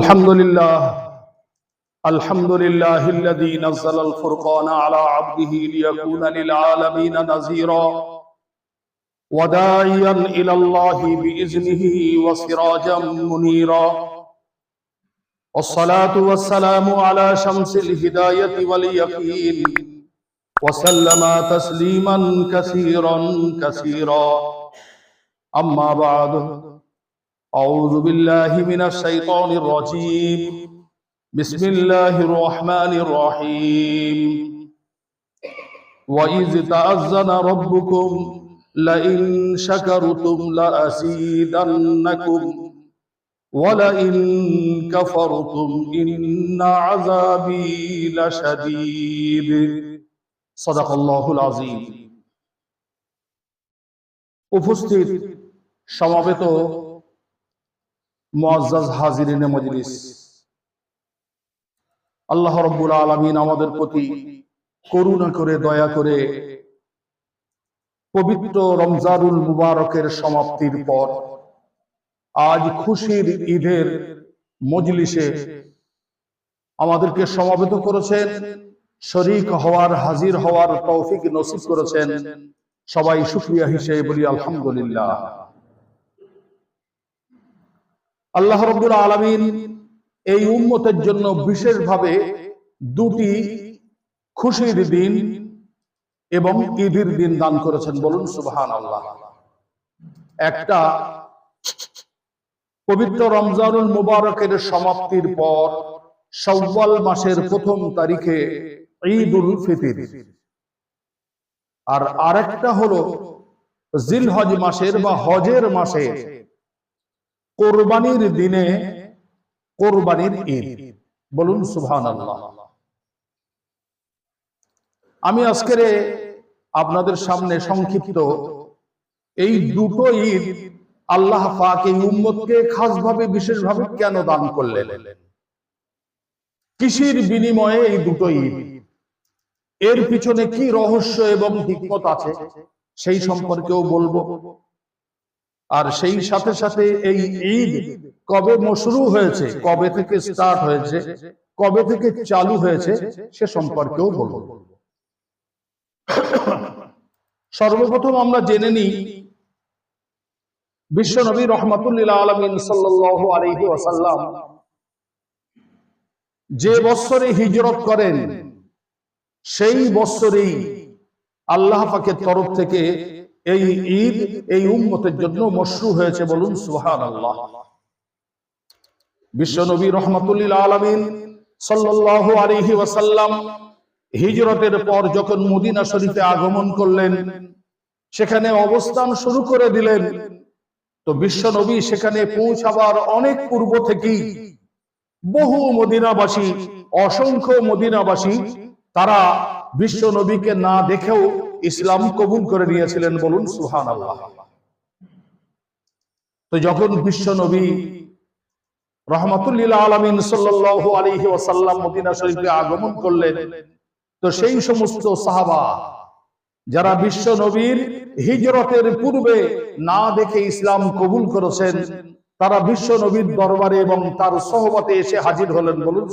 الحمد لله الحمد لله الذي نزل الفرقان على عبده ليكون للعالمين نذيرا وداعيا إلى الله بإذنه وسراجا منيرا. والصلاة والسلام على شمس الهداية واليقين وسلم تسليما كثيرا كثيرا. أما بعد أعوذ بالله من الشيطان الرجيم بسم الله الرحمن الرحيم وإذ تأذن ربكم لئن شكرتم لأزيدنكم ولئن كفرتم إن عذابي لشديد صدق الله العظيم উপস্থিত সমাবেত মুআজ্জাজ হাজিরিনে মজলিস। আল্লাহ রব্বুল আলামিন আমাদের প্রতি করুণা করে, দয়া করে পবিত্র রমজানুল মুবারকের সমাপ্তির পর আজ খুশির ঈদের মজলিসে আমাদেরকে সমাবেত করেছেন, শরিক হওয়ার, হাজির হওয়ার তৌফিক নসিব করেছেন। সবাই শুকরিয়া হিসেবে বলি আলহামদুলিল্লাহ। আল্লাহ রব্বুল আলমিন এই উম্মতের জন্য বিশেষভাবে দুটি খুশির দিন এবং ঈদের দিন দান করেছেন। বলুন সুবহান আল্লাহ একটা, পবিত্র রমজানুল মুবারকের সমাপ্তির পর সওয়াল মাসের প্রথম তারিখে ঈদুল ফিতির। আর আরেকটা হলো জিলহজ মাসের বা হজের মাসে কোরবানির দিনে কোরবানির ঈদ। বলুন আল্লাহ আমি আজকের আপনাদের সামনে সংক্ষিপ্ত এই দুটো ঈদ আল্লাহ পাক এই উম্মতকে খাসভাবে, বিশেষভাবে কেন দান করলেন? কৃষির বিনিময়ে এই দুটো ঈদ? এর পিছনে কি রহস্য এবং হিকমত আছে? সেই সম্পর্কেও বলব। আর সেই সাথে সাথে এই ঈদ কবে মশরু হয়েছে, কবে থেকে স্টার্ট হয়েছে, কবে থেকে চালু হয়েছে, সে সম্পর্কেও বলব। সর্বপ্রথম আমরা জেনে নিই বিশ্ব নবী ওয়াসাল্লাম যে বৎসরে হিজরত করেন, সেই বৎসরেই আল্লাহ পাকের তরফ থেকে এই ঈদ, এই উম্মতের জন্য মশরু হয়েছে বলুন সুহান আল্লাহ বিশ্ব নবী রহমতুল্লিল আলমিন সাল্লাহ আলহি ওয়াসাল্লাম হিজরতের পর যখন মদিনা শরীফে আগমন করলেন, সেখানে অবস্থান শুরু করে দিলেন। তো বিশ্ব নবী সেখানে পৌঁছাবার অনেক পূর্ব থেকেই বহু মদিনাবাসী, অসংখ্য মদিনাবাসী, তারা বিশ্ব নবীকে না দেখেও ইসলাম কবুল করে নিয়েছিলেন বলুন সুহান আল্লাহ তো যখন বিশ্ব নবী রহমতুল্লিল আলমিন সাল্লাহ আলহি ওসাল্লাম মদিনা শরীফে আগমন করলেন, তো সেই সমস্ত সাহাবা যারা বিশ্ব নবীর হিজরতের পূর্বে না দেখে ইসলাম কবুল করেছেন, তারা বিশ্ব নবীর দরবারে এবং তার সহমতে এসে হাজির হলেন বলুন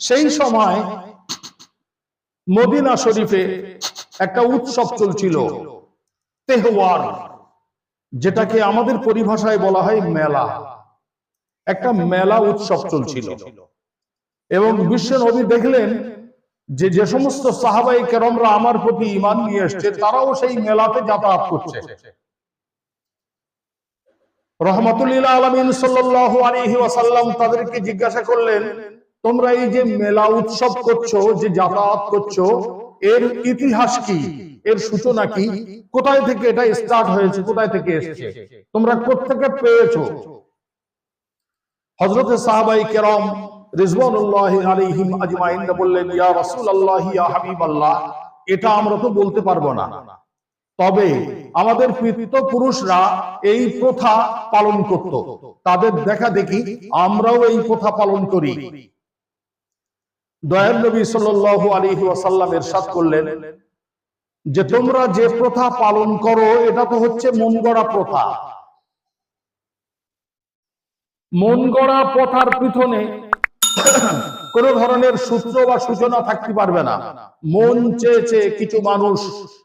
সেই সময় মদিনা শরীফে একটা উৎসব চলছিল, তেহওয়ার, যেটাকে আমাদের পরিভাষায় বলা হয় মেলা। একটা মেলা উৎসব চলছিল। এবং বিশ্ব নবী দেখলেন যে যে সমস্ত সাহাবাই কেরমরা আমার প্রতি ইমান নিয়ে এসছে, তারাও সেই মেলাতে যাতায়াত করছে। রহমতুল্লাহ আলমিন সাল্লাহ আলহি ওয়াসাল্লাম তাদেরকে জিজ্ঞাসা করলেন তোমরা এই যে মেলা উৎসব করছ, যে যাতায়াত করছ, এর ইতিহাস কি? এর সূচনা কি? কোথায় থেকে এটা স্টার্ট হয়েছে? কোথায় থেকে এসছে? তোমরা কোথেকে পেয়েছ? হজরত সাহাবাই কেরম এটা আমরা তো বলতে পারব না। তবে আমাদের পুরুষরা এই প্রথা পালন করত। তাদের দেখা দেখি আমরাও এই প্রথা পালন করি। দয়াল নবী সাল্লাল্লাহু আলাইহি ওয়াসাল্লাম ইরশাদ করলেন যে তোমরা যে প্রথা পালন করো, এটা তো হচ্ছে মন প্রথা। মন গড়া পথার পিছনে কোন ধরনের সূত্র বা সূচনা থাকতে পারবে না। মন চেয়ে চেয়ে কিছু মানুষ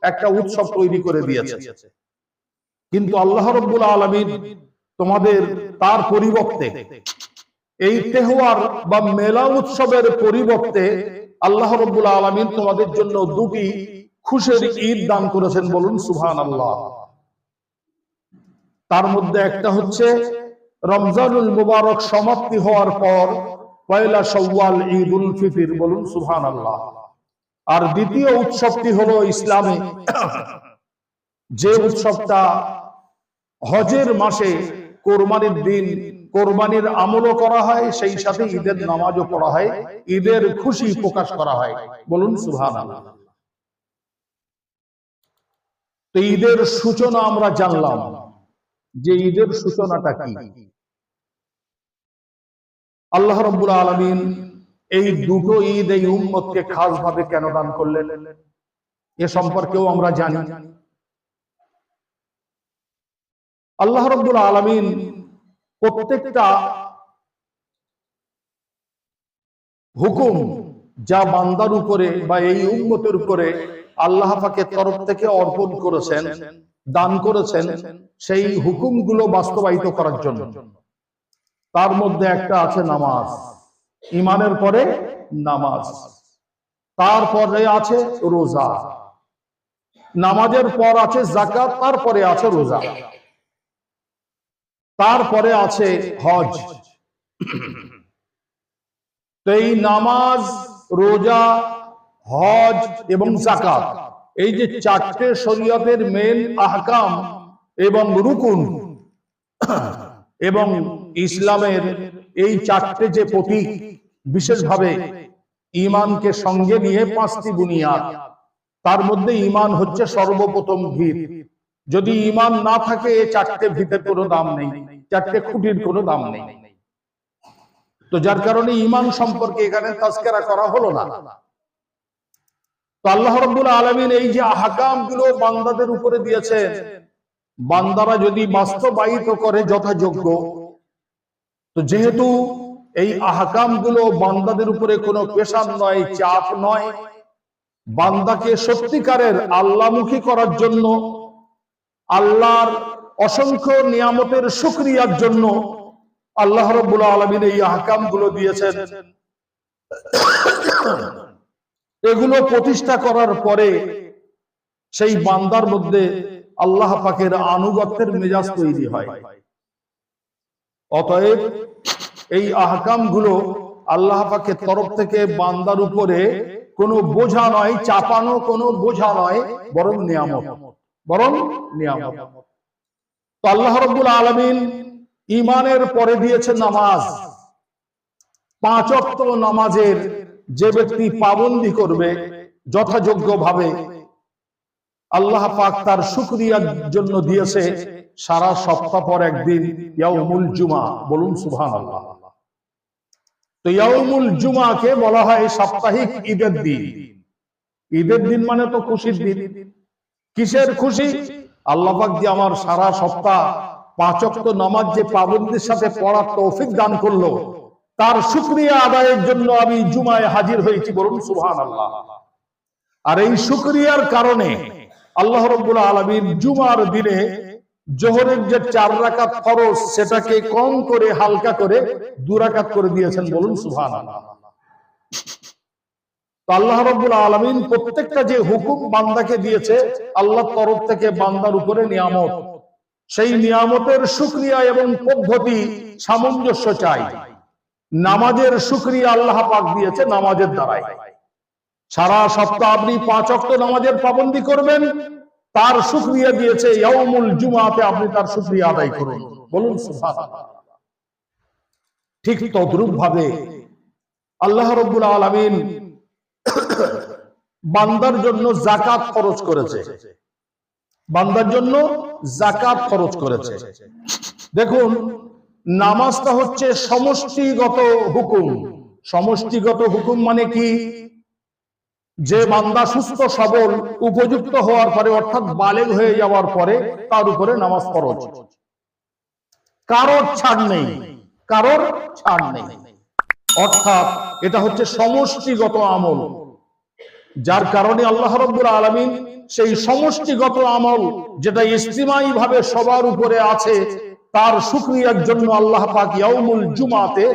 একটা উৎসব তৈরি করে দিয়েছে। কিন্তু আল্লাহ রব্বুল আলমিন তোমাদের তার পরিবর্তে এই তেহওয়ার বা মেলা উৎসবের পরিবর্তে আল্লাহ রব্বুল আলমিন তোমাদের জন্য দুটি খুশের ঈদ দান করেছেন বলুন সুহান আল্লাহ তার মধ্যে একটা হচ্ছে রমজানুল মুবারক সমাপ্তি হওয়ার পর পয়লা সওয়াল ঈদ উল ফিতির বলুন সুহান আল্লাহ আর দ্বিতীয় উৎসবটি হলো ইসলামে। যে উৎসবটা হজের মাসে কোরবানির দিন কোরবানির আমলও করা হয়, সেই সাথে ঈদের নামাজও পড়া হয়, ঈদের খুশি প্রকাশ করা হয়। বলুন সুহান ঈদের সূচনা আমরা জানলাম, যে ঈদের সূচনাটা কি? আল্লাহ রব্বুল আলমিন এই দুটো ঈদ, এই উম্মতকে খাস ভাবে কেন দান করলেন? এ সম্পর্কেও আমরা জানি। আল্লাহ রব্বুল আলমিন প্রত্যেকটা হুকুম যা বান্দার উপরে বা এই উম্মতের উপরে আল্লাহ তরফ থেকে অর্পণ করেছেন, দান করেছেন, সেই হুকুমগুলো বাস্তবায়িত করার জন্য। তার মধ্যে একটা আছে নামাজ। ইমানের পরে নামাজ। তারপরে আছে রোজা। নামাজের পর আছে জাকাত তারপরে আছে রোজা। তারপরে আছে হজ। তো এই নামাজ, রোজা, হজ এবং জাকাত এই যে চারটে শরীয়তের মেন আহকাম এবং রুকুন এবং ইসলামের এই চারটে যে প্রতীক, বিশেষভাবে ইমানকে সঙ্গে নিয়ে পাঁচটি বুনিয়াদ, তার মধ্যে ইমান হচ্ছে সর্বপ্রথম ভিত। যদি ইমান না থাকে, চারটে ভিতের কোনো দাম নেই, চারটে খুঁটির কোনো দাম নেই। তো যার কারণে ইমান সম্পর্কে এখানে তাস্কেরা করা হলো না। তো আল্লাহ রব্বুল আলমিন এই যে আহকামগুলো বান্দাদের উপরে বান্দারা যদি বাস্তবায়িত করে যথাযোগ্য, তো যেহেতু এই আহকামগুলো বান্দাদের উপরে কোনো পেশার নয়, চাপ নয়, বান্দাকে সত্যিকারের আল্লাহমুখী করার জন্য আল্লাহর অসংখ্য নিয়ামতের সুক্রিয়ার জন্য আল্লাহ রব্বুল আলমিন এই আহকামগুলো দিয়েছেন। এগুলো প্রতিষ্ঠা করার পরে সেই বান্দার মধ্যে আল্লাহ পাকের আনুগত্যের মেজাজ তৈরি হয়। অতএব এই আহকামগুলো আল্লাহ পাকের তরফ থেকে বান্দার উপরে কোনো বোঝা নয়, চাপানো কোনো বোঝা নয়, বরং নিয়ামত। বরং নিয়ামত। তো আল্লাহ রব্বুল আলমিন ইমানের পরে দিয়েছে নামাজ। পাঁচ অক্ত নামাজের যে ব্যক্তি পাবন্দি করবে যথাযোগ্য ভাবে আল্লাহ পাক তার শুক্রিয়ার জন্য দিয়েছে সারা সপ্তাহ পর একদিন ইয়াউমুল জুমা। বলুন সুবহান আল্লাহ তো ইয়াউমুল জুমাকে বলা হয় সাপ্তাহিক ঈদের দিন। ঈদের দিন মানে তো খুশির দিন। কিসের খুশি? আল্লাহ পাক যে আমার সারা সপ্তাহ পাঁচক্ত নামাজ যে পাবন্দির সাথে পড়ার তৌফিক দান করল তার শুক্রিয়া আদায়ের জন্য আমি জুমায় হাজির হয়েছি বলুন সুবহান আল্লাহ আর এই শুক্রিয়ার কারণে আল্লাহ রব্বুল আলমীর জুমার দিনে জোহরের যে চার রাকাত ফরজ সেটাকে কম করে হালকা করে দুরাকাত করে দিয়েছেন বলুন সুহান আল্লাহ রব্বুল আলমিন প্রত্যেকটা যে হুকুম বান্দাকে দিয়েছে আল্লাহ তরফ থেকে বান্দার উপরে নিয়ামত। সেই নিয়ামতের সুক্রিয়া এবং পদ্ধতি সামঞ্জস্য চাই। নামাজের সুক্রিয়া আল্লাহ পাক দিয়েছে নামাজের দ্বারাই। সারা সপ্তাহ আপনি পাঁচ অক্ট নামাজের পাবন্দি করবেন, তার সুক্রিয়া দিয়েছে ইয়াউমুল জুমাতে আপনি তার সুক্রিয়া আদায় করুন। বলুন ঠিক তদ্রুপ ভাবে আল্লাহ রব্বুল আলমিন বান্দার জন্য জাকাত খরচ করেছে। বান্দার জন্য জাকাত খরচ করেছে। দেখুন, নামাজটা হচ্ছে সমষ্টিগত হুকুম। সমষ্টিগত হুকুম মানে কি? যে বান্দা সুস্থ, সবল, উপযুক্ত হওয়ার পরে, অর্থাৎ বালেগ হয়ে যাওয়ার পরে, তার উপরে নামাজ ফরজ। কারোর ছাড় নেই। কারোর ছাড় নেই। অর্থাৎ এটা হচ্ছে সমষ্টিগত আমল। যার কারণে আল্লাহ রব্বুল আলমিন সেই সমষ্টিগত আমল যেটা ইস্তিমাই ভাবে সবার উপরে আছে, তার শুক্রিয়ার জন্য আল্লাহ পাক ইয়াউমুল জুমাতে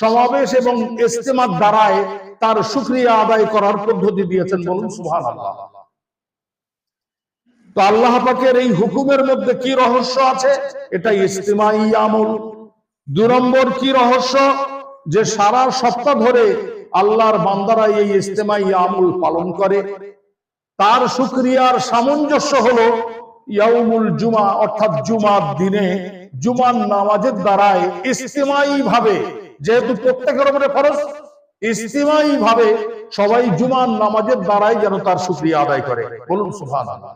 সমাবেশ এবং ইস্তেমার দ্বারায় তার শুক্রিয়া আদায় করার পদ্ধতি দিয়েছেন বলুন সুবহানাল্লাহ। তো আল্লাহ পাকের এই হুকুমের মধ্যে কি রহস্য আছে? এটা ইস্তিমাই আমল। দু নম্বর কি রহস্য? যে সারা সপ্তাহ ধরে আল্লাহর বান্দারা এই ইস্তেমাই আমল পালন করে। তার শুক্রিয়ার সামঞ্জস্য হলো ইয়াউমুল জুমা, অর্থাৎ জুমার দিনে, জুমার নামাজের দ্বারায় ইস্তেমাই ভাবে, যেহেতু প্রত্যেকের উপরে ফরজ ইস্তেমাই ভাবে সবাই জুমার নামাজের দ্বারাই যেন তার শুক্রিয়া আদায় করে। বলুন সুবহানাল্লাহ।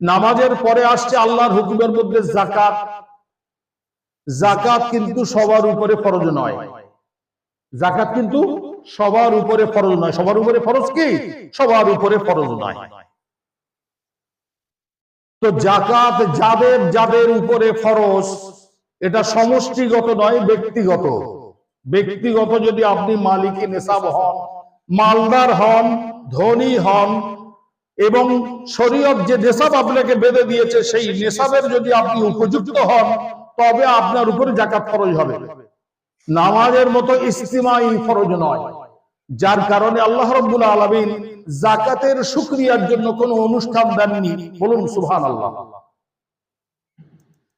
নামাজের পরে আসছে আল্লাহর হুকুমের মধ্যে জাকাত। জাকাত কিন্তু সবার উপরে ফরজ নয়। জাকাত কিন্তু সবার উপরে ফরজ নয়। সবার উপরে ফরজ কি? সবার উপরে ফরজ নয়। তো জাকাত যাদের যাদের উপরে ফরজ, এটা সমষ্টিগত নয়, ব্যক্তিগত। ব্যক্তিগত যদি আপনি মালিকি নেশাব হন, মালদার হন, ধনী হন, এবং শরীয়ত যে নেশাব আপনাকে বেঁধে দিয়েছে, সেই নেশাবের যদি আপনি উপযুক্ত হন, তবে আপনার উপরে জাকাত ফরজ হবে। নামাজের মতো ইস্তিমাই ফরজ নয়। যার কারণে আল্লাহ রব্বুল আলমিন জাকাতের শুক্রিয়ার জন্য কোনো অনুষ্ঠান দেননি। বলুন সুহান আল্লাহ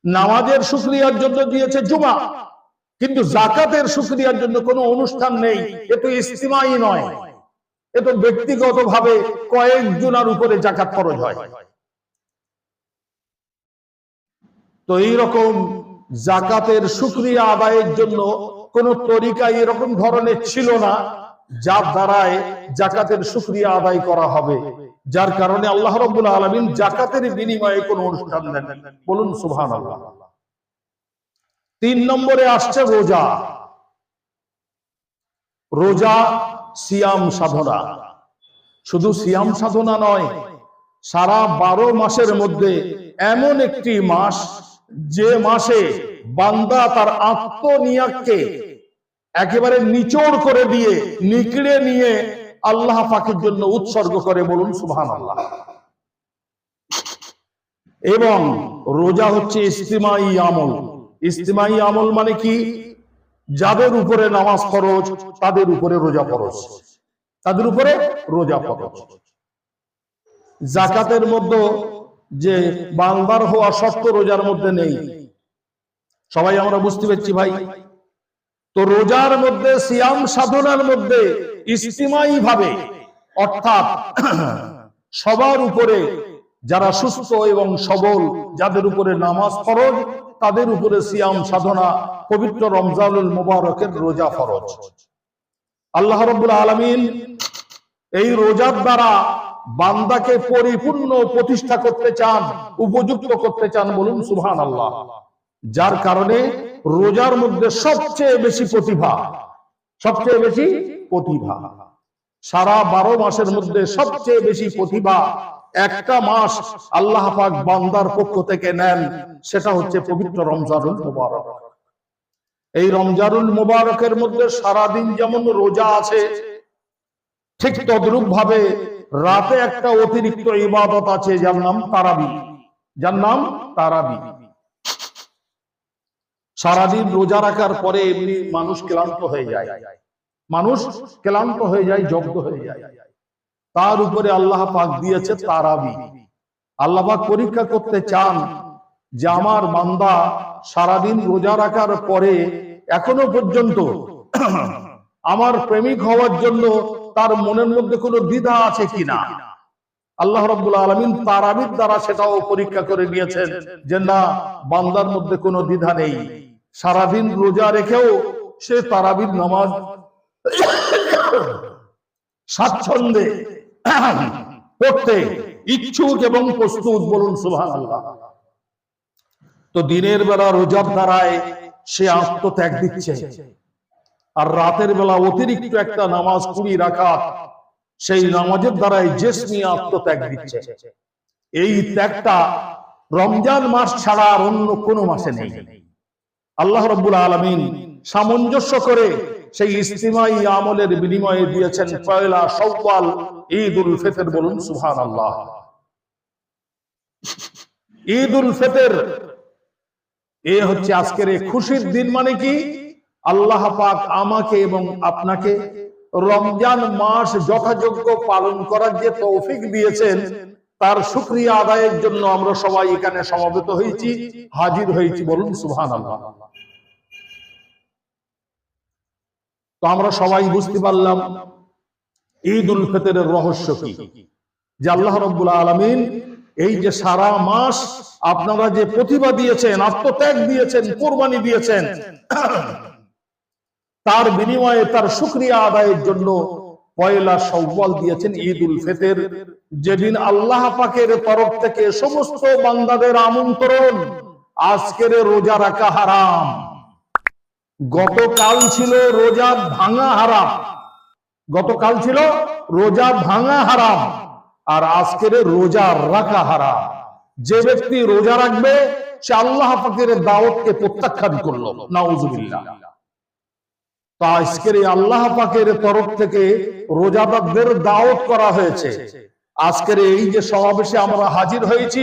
নামাজের শুক্রিয়ার জন্য দিয়েছে জুমা, কিন্তু জাকাতের শুক্রিয়ার জন্য কোনো অনুষ্ঠান নেই। এ তো ইস্তিমাই নয়। এ তো ব্যক্তিগত ভাবে কয়েকজনের উপরে জাকাত খরচ হয়। তো এইরকম জাকাতের শুক্রিয়া আদায়ের জন্য কোন তরিকা এরকম ধরনের ছিল না যার দ্বারায় জাকাতের শুক্রিয়া আদায় করা হবে। যার কারণে আল্লাহ রব্বুল আলমিন জাকাতের বিনিময়ে কোন অনুষ্ঠান দেন বলুন সুহান আল্লাহ তিন নম্বরে আসছে রোজা। রোজা সিয়াম সাধনা। শুধু সিয়াম সাধনা নয়, সারা বারো মাসের মধ্যে এমন একটি মাস যে মাসে বান্দা তার আত্মনিয়াককে একেবারে নিচড় করে দিয়ে, নিকড়ে নিয়ে আল্লাহ পাকের জন্য উৎসর্গ করে বলুন সুহান আল্লাহ এবং রোজা হচ্ছে ইস্তিমাই আমল। ইস্তিমাই আমল মানে কি? যাদের উপরে নামাজ খরচ তাদের উপরে রোজা খরচ তাদের উপরে রোজা খরচ জাকাতের মধ্যে যে বান্দার হওয়া শর্ত রোজার মধ্যে নেই। সবাই আমরা বুঝতে পারছি ভাই। তো রোজার মধ্যে, সিয়াম সাধনার মধ্যে ইস্তিমাই ভাবে, অর্থাৎ সবার উপরে যারা সুস্থ এবং সবল, যাদের উপরে নামাজ ফরজ, তাদের উপরে সিয়াম সাধনা, পবিত্র রমজানুল মুবারকের রোজা ফরজ। আল্লাহ রব্বুল আলমিন এই রোজার দ্বারা বান্দাকে পরিপূর্ণ প্রতিষ্ঠা করতে চান, উপযুক্ত করতে চান বলুন সুহান আল্লাহ যার কারণে রোজার মধ্যে সবচেয়ে বেশি প্রতিভা, সবচেয়ে বেশি প্রতিভা। সারা বারো মাসের মধ্যে সবচেয়ে বেশি প্রতিভা একটা মাস আল্লাহ পাক বান্দার পক্ষ থেকে নেন, সেটা হচ্ছে পবিত্র রমজানুল মুবারক। এই রমজানুল মুবারকের মধ্যে সারাদিন যেমন রোজা আছে, ঠিক তদ্রুপ ভাবে রাতে একটা অতিরিক্ত ইবাদত আছে, যার নাম তারাবি। যার নাম তারাবি। সারাদিন রোজা রাখার পরে এমনি মানুষ ক্লান্ত হয়ে যায়। মানুষ ক্লান্ত হয়ে যায়, জব্দ হয়ে যায়। তার উপরে আল্লাহ পাক দিয়েছে তারাবি। আল্লাহ পাক পরীক্ষা করতে চান যে আমার বান্দা সারাদিন রোজা রাখার পরে এখনও পর্যন্ত আমার প্রেমিক হওয়ার জন্য তার মনের মধ্যে কোনো দ্বিধা আছে কিনা? আল্লাহ রব্বুল আলমিন তারাবির দ্বারা সেটাও পরীক্ষা করে নিয়েছেন যে না, বান্দার মধ্যে কোনো দ্বিধা নেই। সারাদিন রোজা রেখেও সে তারাবির নামাজ স্বাচ্ছন্দ্যে পড়তে ইচ্ছুক এবং প্রস্তুত বলুন আল্লাহ তো দিনের বেলা রোজার দ্বারায় সে আত্মত্যাগ দিচ্ছে। আর রাতের বেলা অতিরিক্ত একটা নামাজ কুড়ি রাখা সেই নামাজের দ্বারাই জেসমি আত্মত্যাগ দিচ্ছে। এই ত্যাগটা রমজান মাস ছাড়া আর অন্য কোনো মাসে নেই। আল্লাহ রব্বুল আলমিন সামঞ্জস্য করে সেই ইস্তিমাই আমলের বিনিময়ে দিয়েছেন পয়লা সব্বাল ঈদ উল ফিতর বলুন সুহান আল্লাহ ঈদ উল ফিতর, এ হচ্ছে আজকের এই খুশির দিন মানে কি? আল্লাহ পাক আমাকে এবং আপনাকে রমজান মাস যথাযোগ্য পালন করার যে তৌফিক দিয়েছেন, তার শুক্রিয়া আদায়ের জন্য আমরা সবাই এখানে সমবেত হয়েছি, হাজির হয়েছি বলুন সুহান আল্লাহ তো আমরা সবাই বুঝতে পারলাম ঈদ উল ফিতরের রহস্য কি? যে আল্লাহ রব্বুল আলমিন এই যে সারা মাস আপনারা যে প্রতিভা দিয়েছেন, আত্মত্যাগ দিয়েছেন, কোরবানি দিয়েছেন, তার বিনিময়ে তার শুক্রিয়া আদায়ের জন্য পয়লা সব্বাল দিয়েছেন ঈদ উল ফিতর, যেদিন আল্লাহ পাকের তরফ থেকে সমস্ত বান্দাদের আমন্ত্রণ, আজকের রোজা রাখা হারাম। গতকাল ছিল রোজা ভাঙা হারাম। গতকাল ছিল রোজা ভাঙা হারাম আর আজকের রোজা রাখা হারাম। যে ব্যক্তি রোজা রাখবে, সে আল্লাহ পাকের দাওয়াতকে প্রত্যাখ্যান করল। নাউজুবিল্লাহ। তো আজকের এই আল্লাহ পাকের তরফ থেকে রোজাদারদের দাওয়াত করা হয়েছে। আজকের এই যে সমাবেশে আমরা হাজির হয়েছি,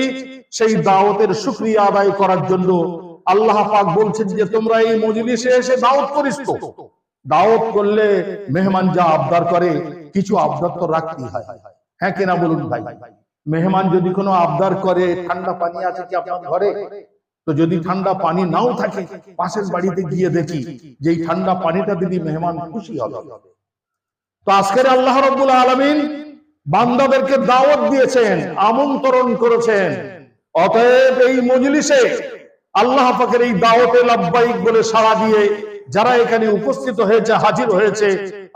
সেই দাওয়াতের শুক্রিয়া আদায় করার জন্য আল্লাহ পাক বলছেন যে, তোমরা এই মজলিসে এসে দাওয়াত করিস তো। দাওয়াত করলে মেহমান যা আবদার করে, কিছু আবদার তো রাখতেই হয়। হ্যাঁ কেনা বলুন ভাই? মেহমান যদি কোনো আবদার করে, ঠান্ডা পানি আছে কি আপনার ঘরে? তো যদি ঠান্ডা পানি নাও থাকে, পাশের বাড়িতে গিয়ে দেখি যে, এই ঠান্ডা পানিটা দিদি মেহমান খুশি হবে। তো আজকের আল্লাহ রব্বুল আলমিন বান্দাদেরকে দাওয়াত দিয়েছেন, আমন্ত্রণ করেছেন। অতএব এই মজলিসে আল্লাহ পাকের এই দাওয়াতে লাভবাহিক বলে সাড়া দিয়ে যারা এখানে উপস্থিত হয়েছে, হাজির হয়েছে,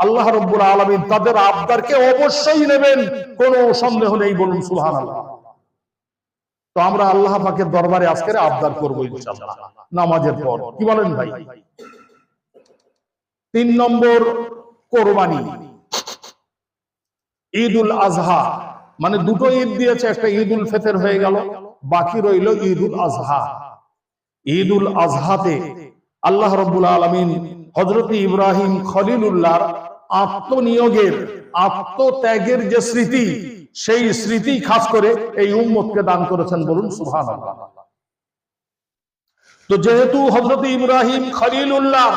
আল্লাহ রব্বুল আলমিন তাদের আবদারকে অবশ্যই নেবেন, কোনো সন্দেহ নেই বলুন সুহান তো আমরা আল্লাহ পাকের দরবারে আজকের আবদার করব ইনশাআল্লাহ, নামাজের পর। কি বলেন ভাই? তিন নম্বর কোরবানি। ঈদ উল আজহা মানে দুটো ঈদ দিয়েছে, একটা ঈদ উল ফেতের হয়ে গেল, বাকি রইল ঈদ উল আজহা। ঈদ উল আজহাতে আল্লাহ রব্বুল আলমিন হজরত ইব্রাহিম খলিলুল্লাহর আত্মনিয়োগের, আত্মত্যাগের যে স্মৃতি, সেই স্মৃতি খাস করে এই উম্মতকে দান করেছেন বলুন সুহান তো যেহেতু হজরত ইব্রাহিম খলিলুল্লাহ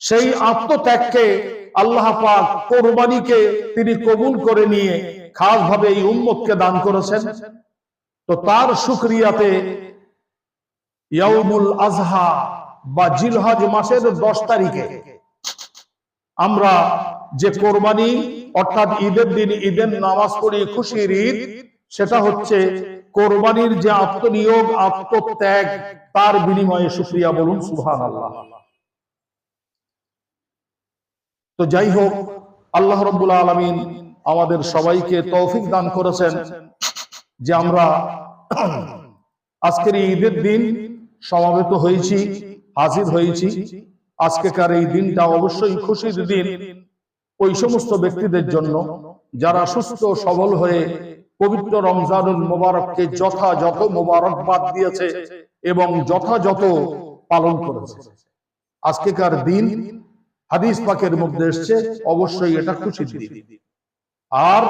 সেই আত্মত্যাগকে আল্লাহ পাক কোরবানিকে তিনি কবুল করে নিয়ে খাস ভাবে এই উম্মতকে দান করেছেন, তো তার শুক্রিয়াতে আজহা বা জিলহজ মাসের দশ তারিখে। আমরা যে কোরবানি, অর্থাৎ ঈদের দিন ঈদের নামাজ পড়ি খুশির ঈদ, সেটা হচ্ছে কোরবানির যে আত্মনিয়োগ, আত্মত্যাগ, তার বিনিময়ে সুক্রিয়া বলুন সুহান আল্লাহ তো যাই হোক, আল্লাহ রব্বুল আলমিন আমাদের সবাইকে তৌফিক দান করেছেন যে আমরা আজকের ঈদের দিন সমাবেত হয়েছি, হাজির হয়েছি। আজকেকার এই দিনটা অবশ্যই খুশির দিন। ওই সমস্ত ব্যক্তিদের জন্য যারা সুস্থ সবল হয়ে পবিত্র রমজানুল মোবারককে যথাযথ মোবারকবাদ দিয়েছে এবং যথাযথ পালন করেছে। আজকেকার দিন হাদিস পাকের মধ্যে এসছে, অবশ্যই এটা খুশির দিন। আর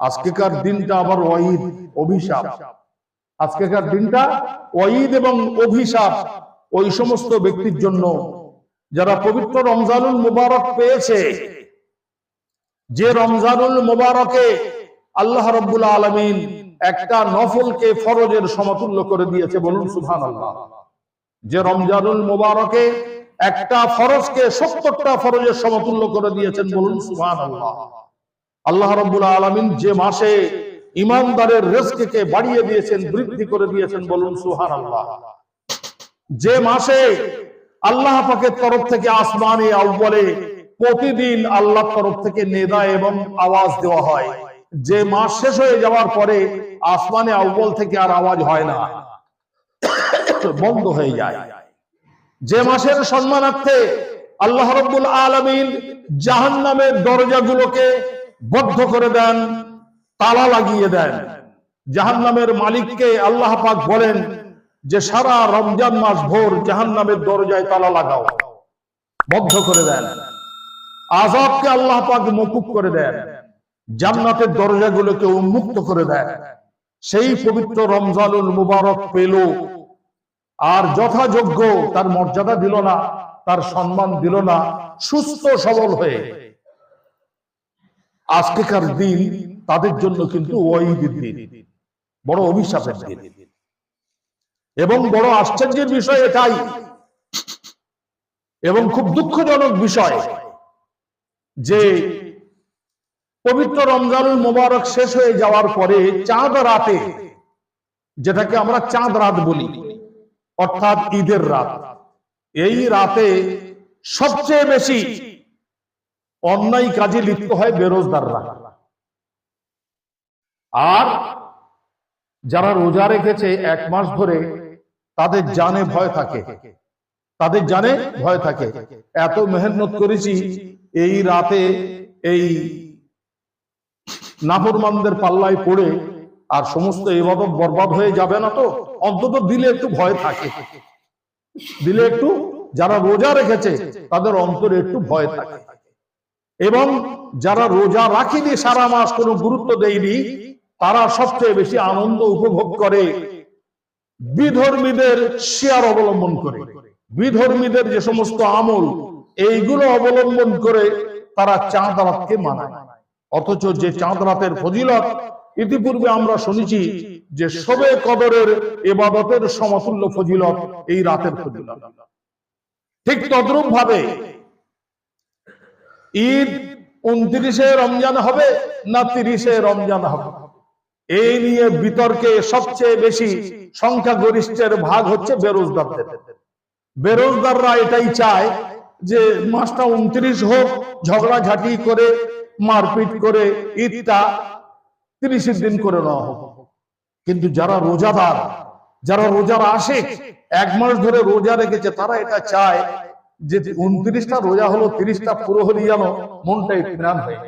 আজকেকার দিনটা আবার ওয়াইদ অভিশাপ। আজকেকার দিনটা ওয়াইদ এবং অভিশাপ ওই সমস্ত ব্যক্তির জন্য। যারা পবিত্র রমজানুল মুবারক পেয়েছে, যে রমজানুল মুবারকে আল্লাহ রব্বুল আলমিন একটা নফলকে ফরজের সমতুল্য করে দিয়েছে বলুন সুহান আল্লাহ যে রমজানুল মুবারকে একটা ফরজকে সত্তরটা ফরজের সমতুল্য করে দিয়েছেন বলুন সুহান আল্লাহ আল্লাহ রব্বুল আলমিন যে মাসে ইমানদারের রেস্কে বাড়িয়ে দিয়েছেন, বৃদ্ধি করে দিয়েছেন বলুন সুহান আল্লাহ যে মাসে আল্লাহ পাকের তরফ থেকে আসমানে আউ্বলে প্রতিদিন আল্লাহ তরফ থেকে নেদা এবং আওয়াজ দেওয়া হয়। যে মাস শেষ হয়ে যাওয়ার পরে আসমানে আউ্বল থেকে আর আওয়াজ হয় না। বন্ধ হয়ে যায়। যে মাসের সম্মানার্থে আল্লাহ রব্বুল আলমিন জাহান নামের দরজাগুলোকে বদ্ধ করে দেন তালা লাগিয়ে দেন। জাহান নামের মালিককে আল্লাহ পাক বলেন যে, সারা রমজান মাস ভোর জাহান নামের দরজায় তালা লাগাও বদ্ধ করে দেন। আজাবকে আল্লাহ পাক মকুব করে দেন। জান্নাতের দরজাগুলোকে উন্মুক্ত করে দেন। সেই পবিত্র রমজানুল মুবারক পেল। আর যথাযোগ্য তার মর্যাদা দিল না, তার সম্মান দিল না, সুস্থ সবল হয়ে আজকেকার দিন তাদের জন্য কিন্তু ওয়াইদের দিন। বড় অভিশাপের দিন। এবং বড় আশ্চর্যের বিষয় এটাই, এবং খুব দুঃখজনক বিষয় যে পবিত্র রমজানুল মোবারক শেষ হয়ে যাওয়ার পরে চাঁদ রাতে, যেটাকে আমরা চাঁদ রাত বলি, অর্থাৎ ঈদের রাত, এই রাতে সবচেয়ে বেশি অন্যায় কাজে লিপ্ত হয় বেরোজদাররা। আর যারা রোজা রেখেছে এক মাস ধরে, তাদের জানে ভয় থাকে। তাদের জানে ভয় থাকে। এত মেহনত করেছি, এই রাতে এই নাফরমানদের পাল্লায় পড়ে আর সমস্ত ইবাদত বরবাদ হয়ে যাবে না তো? অন্তত দিলে একটু ভয় থাকে। দিলে একটু, যারা রোজা রেখেছে, তাদের অন্তরে একটু ভয় থাকে। এবং যারা রোজা রাখেনি সারা মাস কোনো গুরুত্ব দেয়নি, তারা সবচেয়ে বেশি আনন্দ উপভোগ করে বিধর্মীদের শেয়ার অবলম্বন করে। বিধর্মীদের যে সমস্ত আমল, এইগুলো অবলম্বন করে তারা চাঁদ রাতকে মানায়। অথচ যে চাঁদ রাতের ফজিলত, ইতিপূর্বে আমরা শুনেছি যে সবে কদরের এবাদতের সমতুল্য ফজিলত এই রাতের ফজিলত। ঠিক তদ্রুপ ভাবে ঈদ উনত্রিশে রমজান হবে না তিরিশে রমজান হবে? এই নিয়ে বিতর্কে সবচেয়ে বেশি সংখ্যাগরিষ্ঠের ভাগ হচ্ছে বেরোজগারদের। বেরোজগাররা এটাই চায় যে মাসটা উনত্রিশ হোক, ঝগড়াঝাটি করে, মারপিট করে ঈদটা তিরিশের দিন করে নেওয়া হোক। কিন্তু যারা রোজাদার, যারা রোজার আসে এক মাস ধরে রোজা রেখেছে, তারা এটা চায় যে উনত্রিশটা রোজা হলো, তিরিশটা পুরো হলে যেন মনটা ইতমিনান হয়ে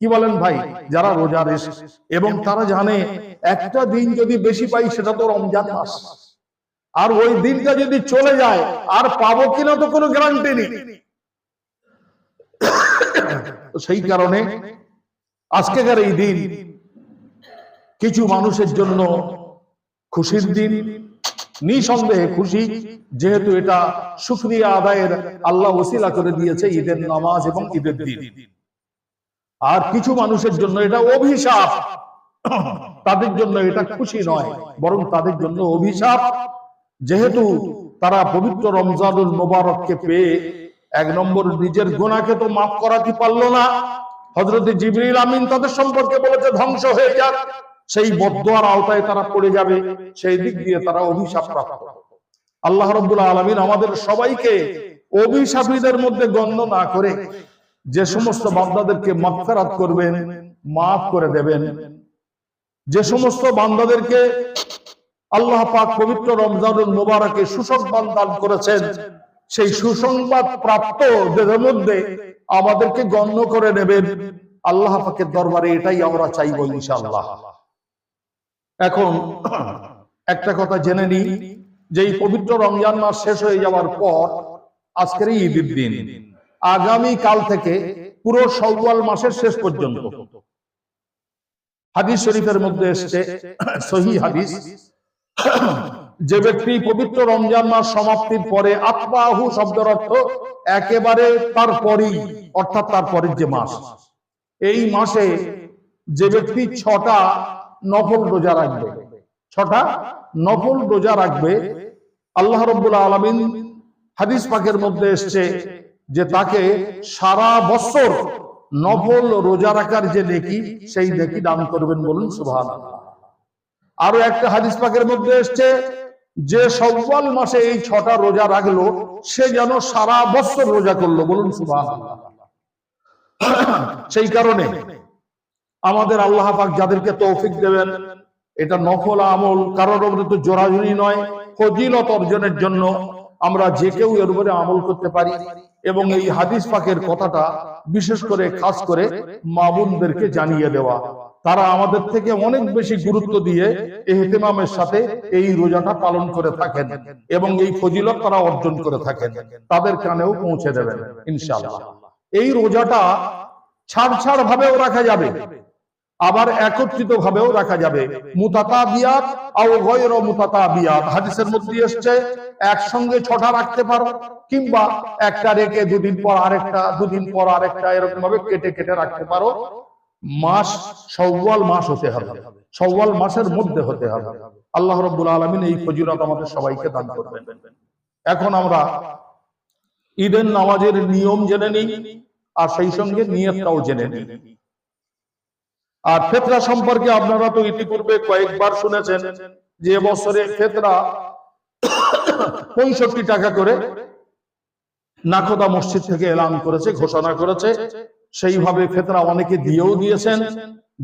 কি বলেন ভাই? যারা রোজা রেস এবং তারা জানে একটা দিন যদি বেশি পাই, সেটা তো রমজান মাস। আর ওই দিনটা যদি চলে যায়, আর পাবো কিনা তো কোনো গ্যারান্টি নেই। সেই কারণে আজকেকার এই দিন, কিছু মানুষের জন্য খুশির দিন নিঃসন্দেহে খুশি, যেহেতু এটা শুক্রিয়া আদায়ের আল্লাহ ওসিলা করে দিয়েছে ঈদের নামাজ এবং ঈদের দিন। আর কিছু মানুষের জন্য এটা অভিশাপ। তাদের জন্য এটা খুশি নয়, বরং তাদের জন্য অভিশাপ। যেহেতু তারা পবিত্র রমজানুল মোবারককে পেয়ে এক নম্বর নিজের গোনাকে তো মাফ করাতে পারল না। হজরত জিবরিল আমিন তাদের সম্পর্কে বলেছে, ধ্বংস হয়ে যাক। সেই বদোয়ার আওতায় তারা পড়ে যাবে, সেই দিক দিয়ে তারা অভিশাপ প্রাপ্ত। আল্লাহ রব্বুল আলমিন আমাদের সবাইকে অভিশাপীদের মধ্যে গণ্য না করে যে সমস্ত বান্দাদেরকে মাফফারাত করবেন, মাফ করে দেবেন। যে সমস্ত বান্দাদেরকে আল্লাহ পাক পবিত্র রমজানুল মুবারকে সুসংবাদ দান করেছেন, সেই সুসংবাদ প্রাপ্তদের মধ্যে আমাদেরকে গণ্য করে নেবেন। আল্লাহ পাকের দরবারে এটাই আমরা চাইব ইনশাআল্লাহ। এখন একটা কথা জেনে নিই যে পবিত্র রমজান মাস শেষ হয়ে যাওয়ার পর আজকের ঈদের দিন, আগামী কাল থেকে পুরো সওয়াল মাসের শেষ পর্যন্ত। হাদিস শরীফের মধ্যে এসছে, সহি হাদিস, যে ব্যক্তি পবিত্র রমজান মাস সমাপ্তির পরে আত্মাহু শব্দের অর্থ একেবারে তারপরই, অর্থাৎ তারপরের যে মাস। এই মাসে যে ব্যক্তি ছটা নফল রোজা রাখবে। ছটা, নফল রোজা রাখবে। আল্লাহ রব্বুল আলমিন হাদিস পাকের মধ্যে এসছে যে তাকে সারা বছর নফল রোজা রাখার যে নেকি, সেই নেকি দান করবেন বলুন সুভান আরও একটা হাদিস পাকের মধ্যে এসছে যে সব্বাল মাসে এই ছটা রোজা রাখল, সে যেন সারা বছর রোজা করল বলুন সুভান সেই কারণে আমাদের আল্লাহ পাক যাদেরকে তৌফিক দেবেন, এটা নফল আমল, কারোর উপরে তো জোরাজুরি নয়, ফজিলত অর্জনের জন্য আমরা যে কেউ এর উপরে আমল করতে পারি। এবং এই হাদিস পাকের কথাটা বিশেষ করে, খাস করে মা বোনদেরকে জানিয়ে দেওয়া। তারা আমাদের থেকে অনেক বেশি গুরুত্ব দিয়ে এহতেমামের সাথে এই রোজাটা পালন করে থাকেন এবং এই ফজিলত তারা অর্জন করে থাকেন। তাদের কানেও পৌঁছে দেবেন, ইনশাআল্লাহ। এই রোজাটা ছাড় ছাড় ভাবেও রাখা যাবে। আবার একত্রিত ভাবেও রাখা যাবে। মুতাতাবিয়াত আও গয়র মুতাতাবিয়াত। হাদিসের মধ্যে এসেছে, একসঙ্গে ছটা রাখতে পারো, কিংবা একটা রেখে দুদিন পর আরেকটা, দুদিন পর আরেকটা এরকম ভাবে কেটে কেটে রাখতে পারো। মাস, সওয়াল মাস হতে হবে। সওয়াল মাসের মধ্যে হতে হবে। আল্লাহ রাব্বুল আলামিন এই ফজিলত আমাদের সবাইকে দান করবেন। এখন আমরা ঈদের নামাজের নিয়ম জেনে নিই, আর সেই সঙ্গে নিয়তটাও জেনে নিই। আর ফেতরা সম্পর্কে আপনারা তো ইতিপূর্বে কয়েকবার শুনেছেন যে বছরে ফেতরা পঁয়ষট্টি টাকা করে নাকোদা মসজিদ থেকে এলান করেছে, ঘোষণা করেছে। সেইভাবে ফেতরা অনেকে দিয়েও দিয়েছেন।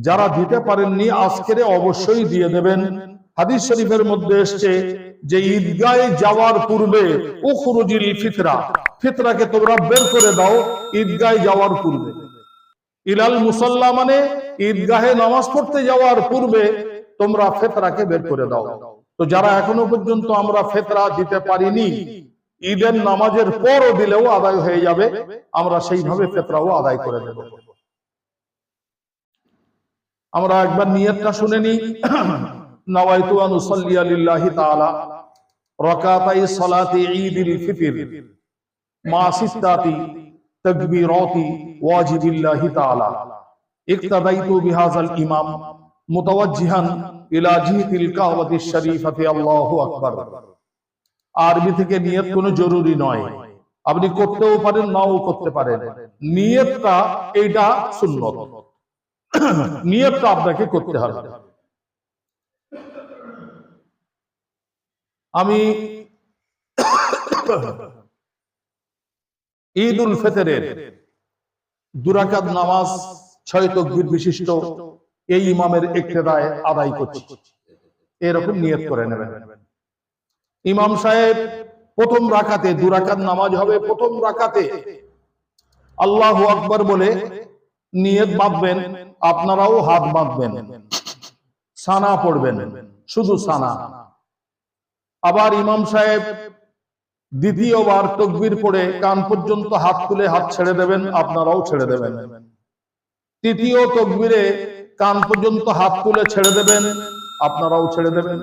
যারা দিতে পারেননি, আজকেরে অবশ্যই দিয়ে দেবেন। হাদিস শরীফের মধ্যে এসছে যে, ঈদগাহে যাওয়ার পূর্বে উখরুজিল ফিতরা, ফিতরাকে তোমরা বের করে দাও ঈদগাহে যাওয়ার পূর্বে। ইলাল মুসল্লা মানে ঈদগাহে নামাজ পড়তে যাওয়ার পূর্বে তোমরা ফেতরাকে বের করে দাও। তো যারা এখনও পর্যন্ত আমরা ফেতরা দিতে পারিনি, ঈদের নামাজের পরও দিলেও আদায় হয়ে যাবে, আমরা সেইভাবে ফেতরাও আদায় করে দেব আমরা একবার নিয়তটা শুনে নিই। নাওয়াইতু আন উসাল্লি লিল্লাহি তাআলা। রাকাতাই সালাতি ঈদিল ফিতর। মা সিত্তাতি তাকবীরাতি ওয়াজিবিল্লাহি তাআলা। ইক্তাদাইতু বিহাযাল ইমাম মুতাওয়াজ্জিহান ইলা জিহতিল কাওয়াতিশ শরীফাতি আল্লাহু আকবার আরবি থেকে নিয়ত কোনো জরুরি নয়। আপনি করতেও পারেন, নাও করতে পারেন। নিয়তটা এইটা সুন্নত। নিয়তটা আপনাকে করতে হবে। আমি ঈদ উল ফিতরের দুরাকাত নামাজ ছয় তকবীর বিশিষ্ট এই ইমামের ইক্তেদায় আদায় করছি। এরকম নিয়ত করে নেবেন। ইমাম সাহেব, প্রথম রাকাতে দুরাকাত নামাজ হবে, প্রথম রাকাতে আল্লাহু আকবার বলে নিয়ত বাঁধবেন, আপনারাও হাত বাঁধবেন, সানা পড়বেন, শুধু সানা। আবার ইমাম সাহেব দ্বিতীয়বার তকবির পড়ে কান পর্যন্ত হাত তুলে হাত ছেড়ে দেবেন, আপনারাও ছেড়ে দেবেন। তৃতীয় তকবিরে কান পর্যন্ত হাত তুলে ছেড়ে দেবেন, আপনারাও ছেড়ে দেবেন।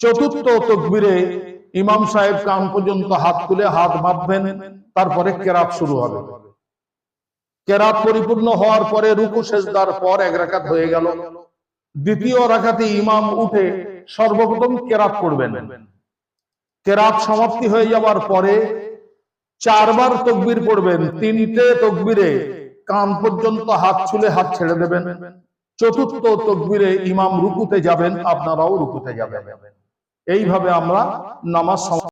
চতুর্থ তকবিরে ইমাম সাহেব কান পর্যন্ত হাত তুলে হাত বাঁধবেন তারপরে কেরাত শুরু হবে। কেরাত পরিপূর্ণ হওয়ার পরে রুকু শেষদার পর এক রাকাত হয়ে গেল। দ্বিতীয় রাকাতে ইমাম উঠে সর্বপ্রথম কেরাত করবেন। কেরাত সমাপ্তি হয়ে যাওয়ার পরে চারবার তকবির পড়বেন। তিনটে তকবিরে কান পর্যন্ত হাত ছুলে হাত ছেড়ে দেবেন। চতুর্থ তকবিরে ইমাম রুকুতে যাবেন, আপনারাও রুকুতে যাবেন। এইভাবে আমরা নামাজ